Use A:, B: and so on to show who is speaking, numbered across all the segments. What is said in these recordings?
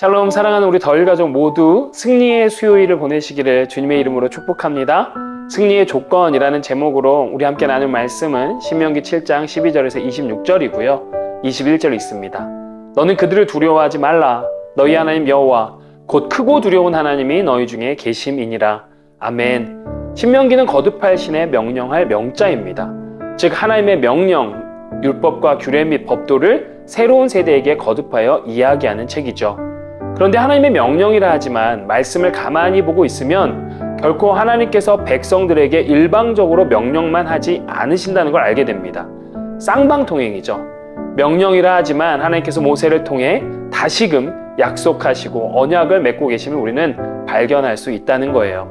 A: 샬롬 사랑하는 우리 덜 가족 모두 승리의 수요일을 보내시기를 주님의 이름으로 축복합니다. 승리의 조건이라는 제목으로 우리 함께 나눌 말씀은 신명기 7장 12절에서 26절이고요. 21절 있습니다. 너는 그들을 두려워하지 말라. 너희 하나님 여호와 곧 크고 두려운 하나님이 너희 중에 계심이니라. 아멘. 신명기는 거듭할 신의 명령할 명자입니다. 즉 하나님의 명령, 율법과 규례 및 법도를 새로운 세대에게 거듭하여 이야기하는 책이죠. 그런데 하나님의 명령이라 하지만 말씀을 가만히 보고 있으면 결코 하나님께서 백성들에게 일방적으로 명령만 하지 않으신다는 걸 알게 됩니다. 쌍방통행이죠. 명령이라 하지만 하나님께서 모세를 통해 다시금 약속하시고 언약을 맺고 계심을 우리는 발견할 수 있다는 거예요.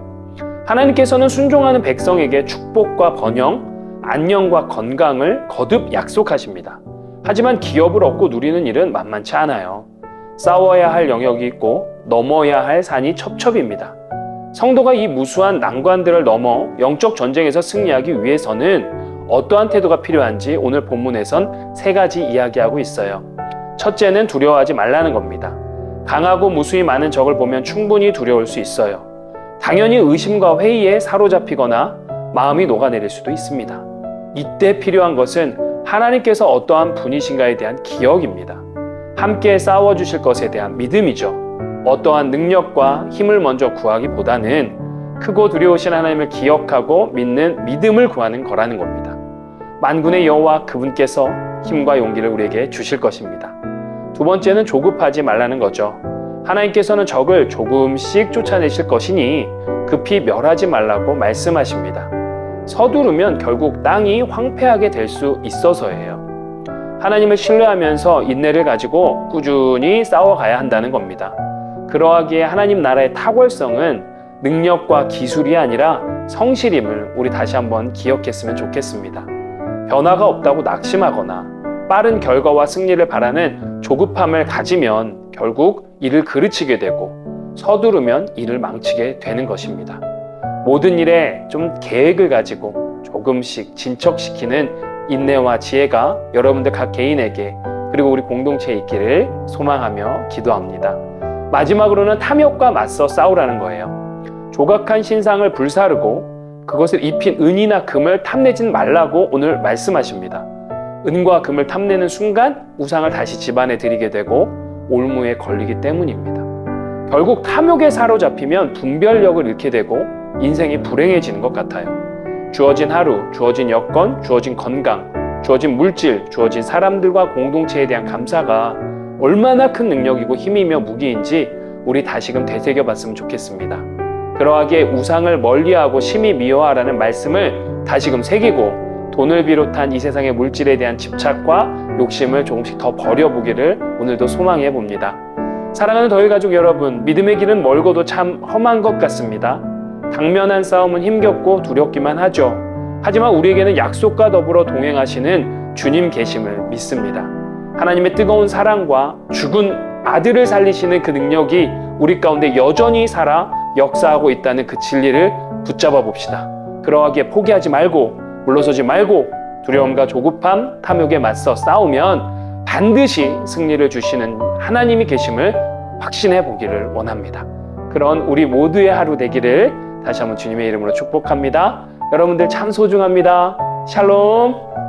A: 하나님께서는 순종하는 백성에게 축복과 번영, 안녕과 건강을 거듭 약속하십니다. 하지만 기업을 얻고 누리는 일은 만만치 않아요. 싸워야 할 영역이 있고 넘어야 할 산이 첩첩입니다. 성도가 이 무수한 난관들을 넘어 영적 전쟁에서 승리하기 위해서는 어떠한 태도가 필요한지 오늘 본문에선 세 가지 이야기하고 있어요. 첫째는 두려워하지 말라는 겁니다. 강하고 무수히 많은 적을 보면 충분히 두려울 수 있어요. 당연히 의심과 회의에 사로잡히거나 마음이 녹아내릴 수도 있습니다. 이때 필요한 것은 하나님께서 어떠한 분이신가에 대한 기억입니다. 함께 싸워주실 것에 대한 믿음이죠. 어떠한 능력과 힘을 먼저 구하기보다는 크고 두려우신 하나님을 기억하고 믿는 믿음을 구하는 거라는 겁니다. 만군의 여호와 그분께서 힘과 용기를 우리에게 주실 것입니다. 두 번째는 조급하지 말라는 거죠. 하나님께서는 적을 조금씩 쫓아내실 것이니 급히 멸하지 말라고 말씀하십니다. 서두르면 결국 땅이 황폐하게 될 수 있어서예요. 하나님을 신뢰하면서 인내를 가지고 꾸준히 싸워가야 한다는 겁니다. 그러하기에 하나님 나라의 탁월성은 능력과 기술이 아니라 성실임을 우리 다시 한번 기억했으면 좋겠습니다. 변화가 없다고 낙심하거나 빠른 결과와 승리를 바라는 조급함을 가지면 결국 일을 그르치게 되고 서두르면 일을 망치게 되는 것입니다. 모든 일에 좀 계획을 가지고 조금씩 진척시키는 인내와 지혜가 여러분들 각 개인에게 그리고 우리 공동체에 있기를 소망하며 기도합니다. 마지막으로는 탐욕과 맞서 싸우라는 거예요. 조각한 신상을 불사르고 그것을 입힌 은이나 금을 탐내진 말라고 오늘 말씀하십니다. 은과 금을 탐내는 순간 우상을 다시 집안에 들이게 되고 올무에 걸리기 때문입니다. 결국 탐욕에 사로잡히면 분별력을 잃게 되고 인생이 불행해지는 것 같아요. 주어진 하루, 주어진 여건, 주어진 건강, 주어진 물질, 주어진 사람들과 공동체에 대한 감사가 얼마나 큰 능력이고 힘이며 무기인지 우리 다시금 되새겨 봤으면 좋겠습니다. 그러하기에 우상을 멀리하고 심히 미워하라는 말씀을 다시금 새기고 돈을 비롯한 이 세상의 물질에 대한 집착과 욕심을 조금씩 더 버려보기를 오늘도 소망해 봅니다. 사랑하는 더일 가족 여러분, 믿음의 길은 멀고도 참 험한 것 같습니다. 당면한 싸움은 힘겹고 두렵기만 하죠. 하지만 우리에게는 약속과 더불어 동행하시는 주님 계심을 믿습니다. 하나님의 뜨거운 사랑과 죽은 아들을 살리시는 그 능력이 우리 가운데 여전히 살아 역사하고 있다는 그 진리를 붙잡아 봅시다. 그러하기에 포기하지 말고 물러서지 말고 두려움과 조급함, 탐욕에 맞서 싸우면 반드시 승리를 주시는 하나님이 계심을 확신해 보기를 원합니다. 그런 우리 모두의 하루 되기를 다시 한번 주님의 이름으로 축복합니다. 여러분들 참 소중합니다. 샬롬.